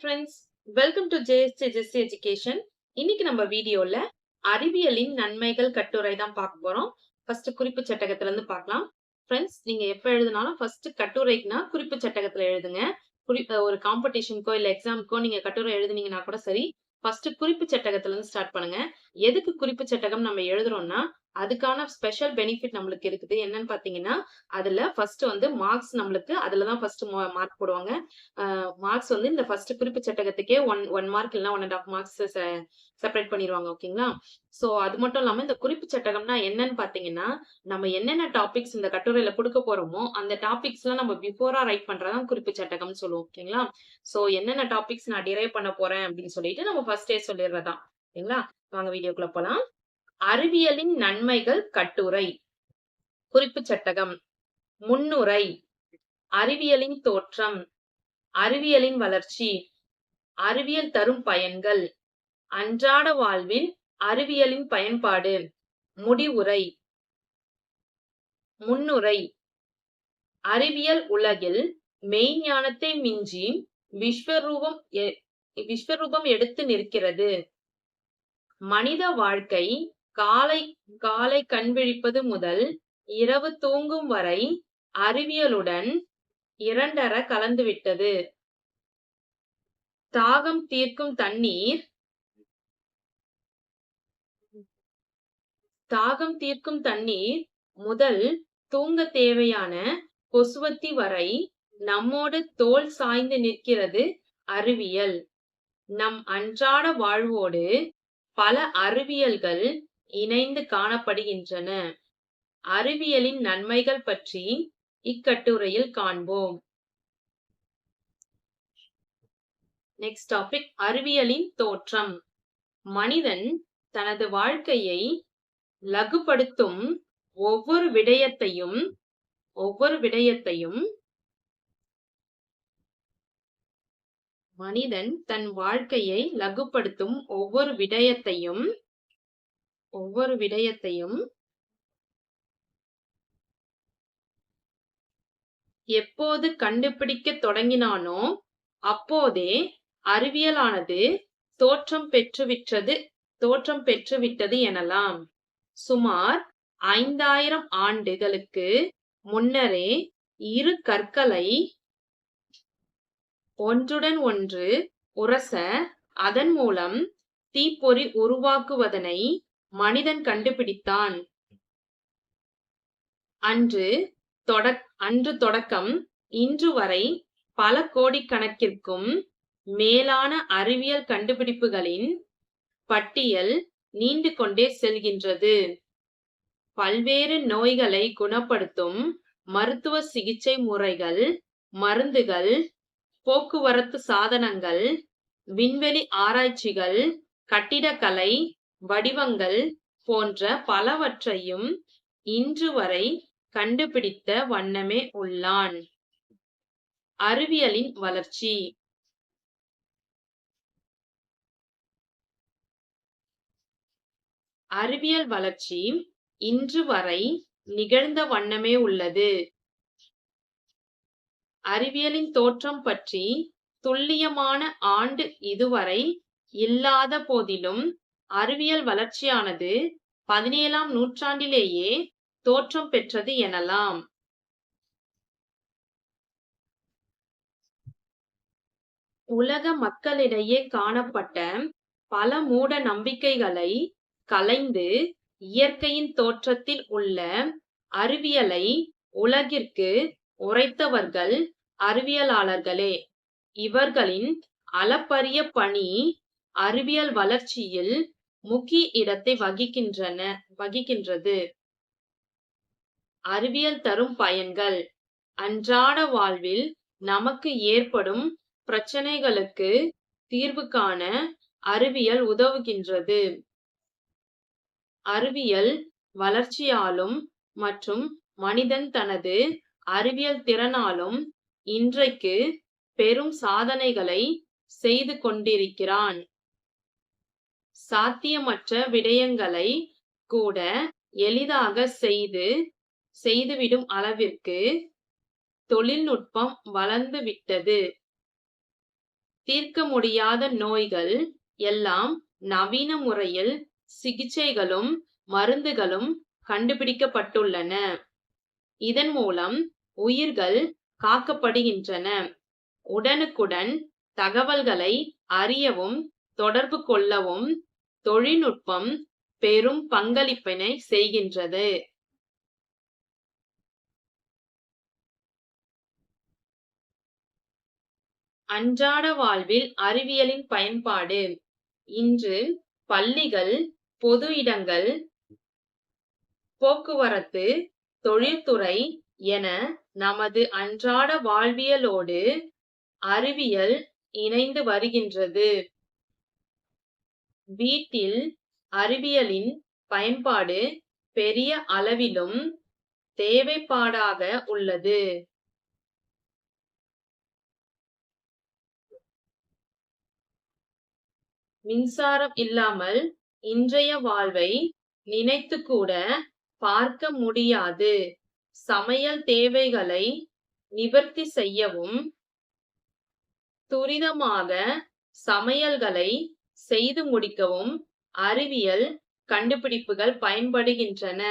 Friends welcome to JST ஜெஸ்டி education இன்னைக்கு நம்ம வீடியோல அறிவியலின் நன்மைகள் கட்டுரை தான் பார்க்க போறோம். ஃபர்ஸ்ட் குறிப்பு சட்டகத்துல இருந்து பார்க்கலாம். ஃப்ரெண்ட்ஸ் நீங்க எப்ப எழுதினாலும் ஃபர்ஸ்ட் கட்டுரைக்குனா குறிப்பு சட்டகத்துல எழுதுங்க. குறி ஒரு காம்படிஷனுக்கோ இல்ல எக்ஸாமுக்கோ நீங்க கட்டுரை எழுதுனீங்கன்னா கூட சரி ஃபர்ஸ்ட் குறிப்பு சட்டகத்துல இருந்து ஸ்டார்ட் பண்ணுங்க. எதுக்கு குறிப்பு சட்டகம் நம்ம எழுதுறோம்னா அதுக்கான ஸ்பெஷல் பெனிஃபிட் நம்மளுக்கு இருக்குது. என்னன்னு பாத்தீங்கன்னா அதுல ஃபர்ஸ்ட் வந்து மார்க்ஸ் நம்மளுக்கு அதுலதான் ஃபர்ஸ்ட் மார்க் போடுவாங்க. மார்க்ஸ் வந்து இந்த ஃபர்ஸ்ட் குறிப்பு சட்டகத்துக்கே ஒன் ஒன் மார்க் இல்லைன்னா one and half marks separate பண்ணிடுவாங்க ஓகேங்களா? சோ அது மட்டும் இல்லாம இந்த குறிப்பு சட்டகம்னா என்னன்னு பாத்தீங்கன்னா நம்ம என்னென்ன டாபிக்ஸ் இந்த கட்டுரையில கொடுக்க போறோமோ அந்த டாபிக்ஸ் எல்லாம் நம்ம பிஃபோரா ரைட் பண்றதான் குறிப்பு சட்டகம்னு சொல்லுவோம் ஓகேங்களா? சோ என்னென்ன டாபிக்ஸ் நான் டிரைவ் பண்ண போறேன் அப்படின்னு சொல்லிட்டு நம்ம ஃபர்ஸ்டே சொல்லிடுறதா ஓகேங்களா? வாங்க வீடியோக்குள்ள போலாம். அறிவியலின் நன்மைகள் கட்டுரை. குறிப்பு சட்டகம். முன்னுரை. அறிவியலின் தோற்றம். அறிவியலின் வளர்ச்சி. அறிவியல் தரும் பயன்கள். அன்றாட வாழ்வில் அறிவியலின் பயன்பாடு. முடிவுரை. முன்னுரை. அறிவியல் உலகில் மெய்ஞானத்தை மிஞ்சி விஸ்வரூபம் விஸ்வரூபம் எடுத்து நிற்கிறது. மனித வாழ்க்கை காலை காலை கண்விழிப்பது முதல் இரவு தூங்கும் வரை அறிவியலுடன் இரண்டர கலந்துவிட்டது தாகம் தீர்க்கும் தண்ணீர் தாகம் தீர்க்கும் தண்ணீர் முதல் தூங்க தேவையான கொசுவத்தி வரை நம்மோடு தோல் சாய்ந்து நிற்கிறது அறிவியல். நம் அன்றாட வாழ்வோடு பல அறிவியல்கள் இணைந்து காணப்படுகின்றன. அறிவியலின் நன்மைகள் பற்றி இக்கட்டுரையில் காண்போம். நெக்ஸ்ட் டாபிக் அறிவியலின் தோற்றம். மனிதன் தனது வாழ்க்கையை லகுப்படுத்தும் ஒவ்வொரு விடயத்தையும் ஒவ்வொரு விடயத்தையும் மனிதன் தன் வாழ்க்கையை லகுப்படுத்தும் ஒவ்வொரு விடயத்தையும் ஒவ்வொரு விடயத்தையும் எப்போது கண்டுபிடிக்க தொடங்கினானோ அப்போதே அறிவியலானது தோற்றம் பெற்றுவிட்டது தோற்றம் பெற்றுவிட்டது எனலாம். சுமார் ஐந்தாயிரம் ஆண்டுகளுக்கு முன்னரே இரு கற்களை ஒன்றுடன் ஒன்று உரச அதன் மூலம் தீப்பொறி உருவாக்குவதனை மனிதன் கண்டுபிடித்தான். அன்று தொட அன்று தொடக்கம் இன்று வரை பல கோடிக்கணக்கிற்கும் மேலான அறிவியல் கண்டுபிடிப்புகளின் பட்டியல் நீண்டு கொண்டே செல்கின்றது. பல்வேறு நோய்களை குணப்படுத்தும் மருத்துவ சிகிச்சை முறைகள் மருந்துகள் போக்குவரத்து சாதனங்கள் விண்வெளி ஆராய்ச்சிகள் கட்டிடக்கலை வடிவங்கள் போன்ற பலவற்றையும் இன்று வரை கண்டுபிடித்த வண்ணமே உள்ளான். அறிவியலின் வளர்ச்சி. அறிவியல் வளர்ச்சி இன்று வரை நிகழ்ந்த வண்ணமே உள்ளது. அறிவியலின் தோற்றம் பற்றி துல்லியமான ஆண்டு இதுவரை இல்லாத போதிலும் அறிவியல் வளர்ச்சியானது பதினேழாம் நூற்றாண்டிலேயே தோற்றம் பெற்றது எனலாம். உலக மக்களிடையே காணப்பட்ட பல மூட நம்பிக்கைகளை கலைந்து இயற்கையின் தோற்றத்தில் உள்ள அறிவியலை உலகிற்கு உரைத்தவர்கள் அறிவியலாளர்களே. இவர்களின் அளப்பரிய பணி அறிவியல் வளர்ச்சியில் முக்கிய இடத்தை வகிக்கின்றன வகிக்கின்றது. அறிவியல் தரும் பயன்கள். அன்றாட வாழ்வில் நமக்கு ஏற்படும் பிரச்சனைகளுக்கு தீர்வு காண அறிவியல் உதவுகின்றது. அறிவியல் வளர்ச்சியாலும் மற்றும் மனிதன் தனது அறிவியல் திறனாலும் இன்றைக்கு பெரும் சாதனைகளை செய்து கொண்டிருக்கிறான். சாத்தியமற்ற விடயங்களை கூட எளிதாக செய்து செய்துவிடும் அளவிற்கு தொழில்நுட்பம் வளர்ந்து விட்டது தீர்க்க முடியாத நோய்கள் எல்லாம் நவீன முறையில் சிகிச்சைகளும் மருந்துகளும் கண்டுபிடிக்கப்பட்டுள்ளன. இதன் மூலம் உயிர்கள் காக்கப்படுகின்றன. உடனுக்குடன் தகவல்களை அறியவும் தொடர்பு கொள்ளவும் தொழில்நுட்பம் பெரும் பங்களிப்பினை செய்கின்றது. அன்றாட வாழ்வில் அறிவியலின் பயன்பாடு. இன்று பள்ளிகள் பொது இடங்கள் போக்குவரத்து தொழில்துறை என நமது அன்றாட வாழ்வியலோடு அறிவியல் இணைந்து வருகின்றது. வீட்டில் அறிவியலின் பயன்பாடு பெரிய அளவிலும் தேவைப்பாடாக உள்ளது. மின்சாரம் இல்லாமல் இன்றைய வாழ்வை நினைத்து கூட பார்க்க முடியாது. சமையல் தேவைகளை நிவர்த்தி செய்யவும் துரிதமாக சமையல்களை செய்து முடிக்கவும் அறிவியல் கண்டுபிடிப்புகள் பயன்படுகின்றன.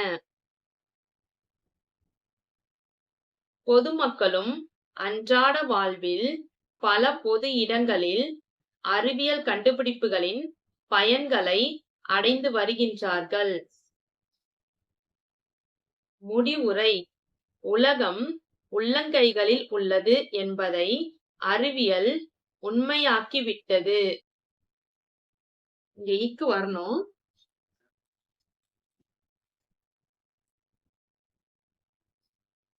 பொதுமக்களும் அன்றாட வாழ்வில் பல பொது இடங்களில் அறிவியல் கண்டுபிடிப்புகளின் பயன்களை அடைந்து வருகின்றார்கள். முடிவுரை உலகம் உள்ளங்கைகளில் உள்ளது என்பதை அறிவியல் உண்மையாக்கிவிட்டது. இங்க இக்கு வரணும்.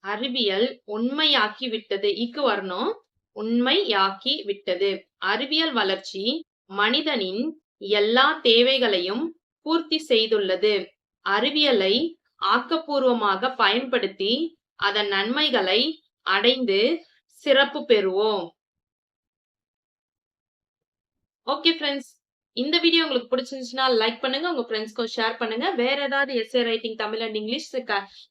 அறிவியல் உண்மையாக்கி விட்டது இக்கு வரணும். உண்மையாக்கி விட்டது அறிவியல் வளர்ச்சி மனிதனின் எல்லா தேவைகளையும் பூர்த்தி செய்துள்ளது. அறிவியலை ஆக்கப்பூர்வமாக பயன்படுத்தி அதன் நன்மைகளை அடைந்து சிறப்பு பெறுவோம். Okay friends. இந்த வீடியோ உங்களுக்கு பிடிச்சிருந்துச்சுன்னா லைக் பண்ணுங்க உங்க ஃப்ரெண்ட்ஸ்க்கும் ஷேர் பண்ணுங்க. வேற ஏதாவது essay writing Tamil and English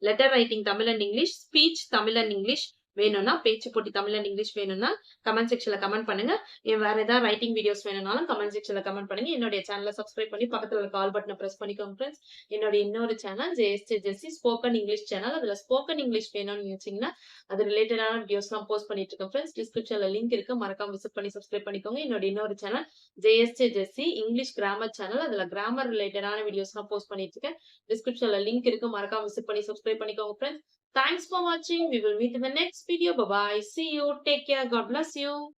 letter writing Tamil and English speech Tamil and English வேணும்னா பேச்சு போட்டி தமிழ் அண்ட் இங்கிலீஷ் வேணும்னா கமெண்ட் செக்ஷன்ல கமெண்ட் பண்ணுங்க. வேற ஏதாவது ரைட்டிங் வீடியோஸ் வேணும்னாலும் கமெண்ட் செக்ஷன்ல கமெண்ட் பண்ணுங்க. என்னுடைய சேனலை சப்ஸ்கிரைப் பண்ணி பக்கத்துல கால் பட்டனை பிரஸ் பண்ணிக்கோங்க ஃப்ரெண்ட்ஸ் என்னோட இன்னொரு channel JST Jessy spoken English channel அதுல ஸ்போக்கன் இங்கிலீஷ் வேணும்னு நினைச்சீங்கன்னா அது ரிலேட்டடான வீடியோஸ் எல்லாம் போஸ்ட் பண்ணிட்டு இருக்கேன் ஃப்ரெண்ட்ஸ் டிஸ்கிரிப்ஷன்ல லிங்க் இருக்கு. மறக்காம விசிட் பண்ணி சப்ஸ்கிரைப் பண்ணிக்கோங்க. என்னோட இன்னொரு channel JST Jessy English grammar channel அதுல கிராமர் ரிலேட்டடான வீடியோஸ் எல்லாம் போஸ்ட் பண்ணிட்டு இருக்கேன். டிஸ்கிரிப்ஷன்ல லிங்க் இருக்கு. மறக்காம விசிட் பண்ணி சப்ஸ்கிரைப் பண்ணிக்கோங்க ஃப்ரெண்ட்ஸ் தேங்க்ஸ் ஃபார் வாட்சிங் we will meet in the video. Bye bye. See you. Take care. God bless you.